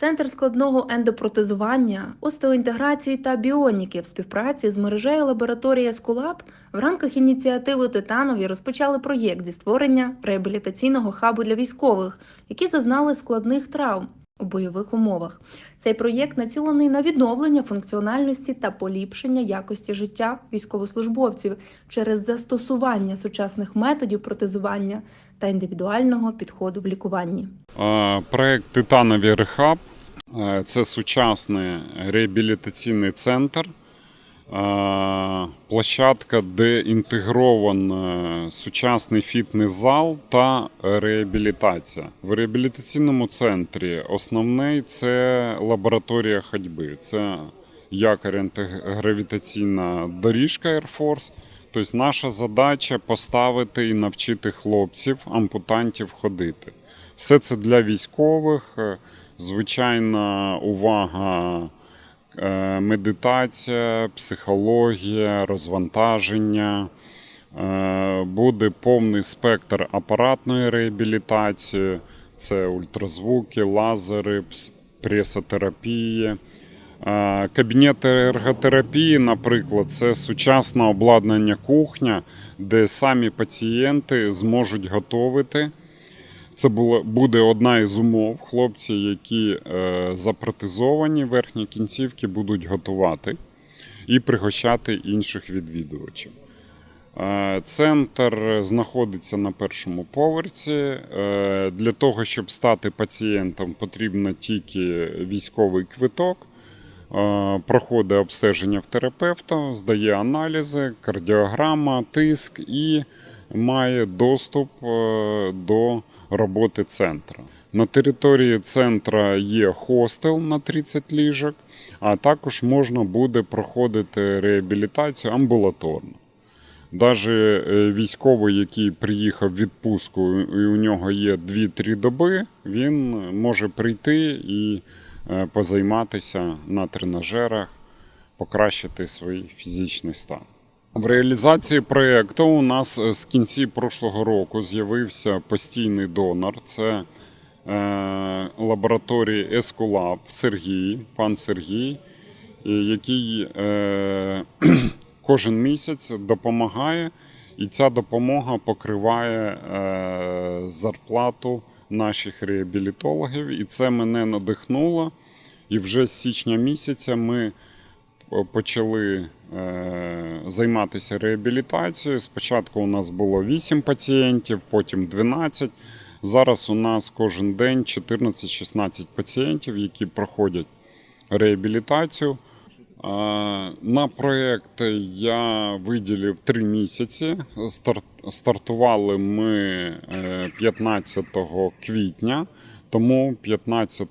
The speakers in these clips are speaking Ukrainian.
Центр складного ендопротезування, остеоінтеграції та біоніки в співпраці з мережею лабораторії Ескулаб в рамках ініціативи Титанові розпочали проєкт зі створення реабілітаційного хабу для військових, які зазнали складних травм у бойових умовах. Цей проєкт націлений на відновлення функціональності та поліпшення якості життя військовослужбовців через застосування сучасних методів протезування та індивідуального підходу в лікуванні. Проект Титанові Рехаб це сучасний реабілітаційний центр, е, площадка, де інтегровано сучасний фітнес-зал та реабілітація. В реабілітаційному центрі основний це лабораторія ходьби. Це якорь антигравітаційна доріжка Air Force. Тобто наша задача поставити і навчити хлопців, ампутантів ходити. Все це для військових. Звичайна увага, е, медитація, психологія, розвантаження. Е, Буде повний спектр апаратної реабілітації. Це ультразвуки, лазери, пресотерапії. Е, Кабінет ерготерапії, наприклад, це сучасне обладнання кухня, де самі пацієнти зможуть готувати. Це була, буде одна із умов. Хлопці, які е, запротезовані верхні кінцівки, будуть готувати і пригощати інших відвідувачів. Е, Центр знаходиться на першому поверсі. Е, Для того, щоб стати пацієнтом, потрібно тільки військовий квиток. Е, Проходить обстеження в терапевта, здає аналізи, кардіограма, тиск і має доступ е, до роботи центру. На території центра є хостел на 30 ліжок, а також можна буде проходити реабілітацію амбулаторно. Навіть військовий, який приїхав в відпустку, і у нього є 2-3 доби, він може прийти і е, позайматися на тренажерах, покращити свій фізичний стан. В реалізації проєкту у нас е, з кінці прошлого року з'явився постійний донор. Це е, лабораторії Ескулаб Сергій, пан Сергій, е, який кожен місяць допомагає, і ця допомога покриває зарплату наших реабілітологів. І це мене надихнуло. І вже з січня місяця ми почали е, займатися реабілітацією. Спочатку у нас було 8 пацієнтів, потім 12. Зараз у нас кожен день 14-16 пацієнтів, які проходять реабілітацію. Е, На проєкт я виділив 3 місяці. Старт- Стартували ми е, 15 квітня, тому 15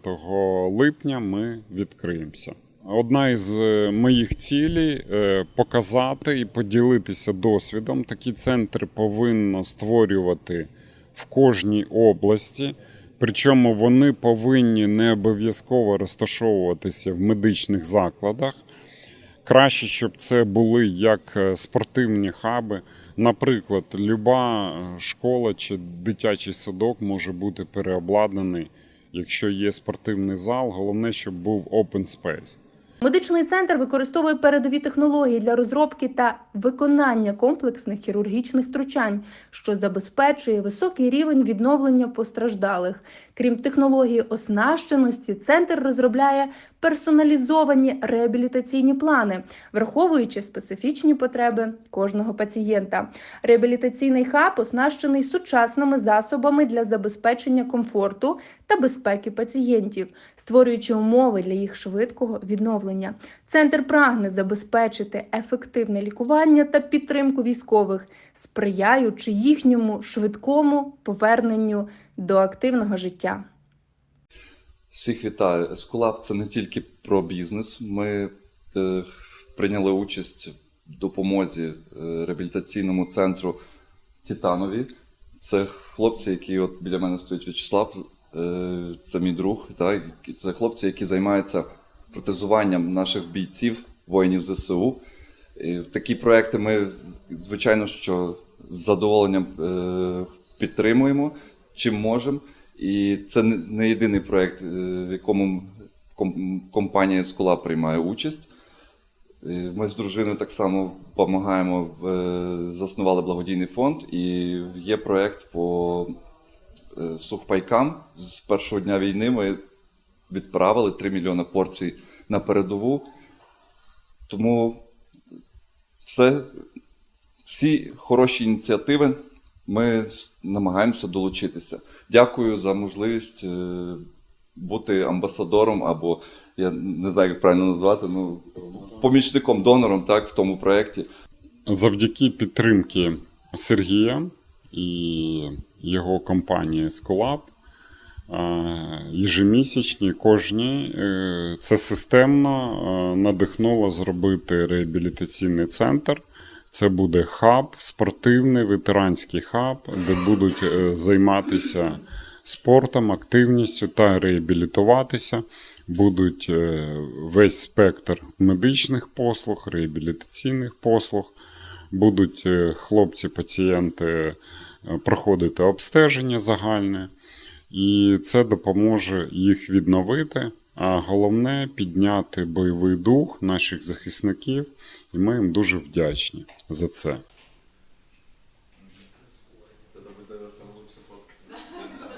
липня ми відкриємося. Одна із е, моїх цілей е, показати і поділитися досвідом. Такі центри повинно створювати в кожній області. Причому вони повинні не обов'язково розташовуватися в медичних закладах. Краще, щоб це були як е, спортивні хаби. Наприклад, люба школа чи дитячий садок може бути переобладнаний, якщо є спортивний зал. Головне, щоб був open space. Медичний центр використовує передові технології для розробки та виконання комплексних хірургічних втручань, що забезпечує високий рівень відновлення постраждалих. Крім технології оснащеності, центр розробляє персоналізовані реабілітаційні плани, враховуючи специфічні потреби кожного пацієнта. Реабілітаційний хаб оснащений сучасними засобами для забезпечення комфорту та безпеки пацієнтів, створюючи умови для їх швидкого відновлення. Центр прагне забезпечити ефективне лікування та підтримку військових, сприяючи їхньому швидкому поверненню до активного життя. Всіх вітаю. Ескулап це не тільки про бізнес. Ми е, прийняли участь в допомозі е, реабілітаційному центру Титанові. Це хлопці, які от біля мене стоїть В'ячеслав, е, це мій друг. Так? Це хлопці, які займаються протезуванням наших бійців, воїнів ЗСУ. І такі проекти ми, звичайно, що з задоволенням е, підтримуємо, чим можемо. І це не єдиний проєкт, е, в якому компанія Скула приймає участь. Е, Ми з дружиною так само допомагаємо, заснували благодійний фонд, і є проєкт по сухпайкам. З першого дня війни ми відправили 3 мільйони порцій на передову. Тому все, всі хороші ініціативи ми намагаємося долучитися. Дякую за можливість е, бути амбасадором або я не знаю, як правильно назвати, ну, помічником, донором так, в тому проєкті. Завдяки підтримки Сергія і його компанії Сколаб ежемісячні, кожні, е, це системно е, надихнуло зробити реабілітаційний центр. Це буде хаб, спортивний ветеранський хаб, де будуть е, займатися спортом, активністю та реабілітуватися. Будуть весь спектр медичних послуг, реабілітаційних послуг. Будуть хлопці-пацієнти проходити обстеження загальне, і це допоможе їх відновити. А головне підняти бойовий дух наших захисників, і ми їм дуже вдячні за це.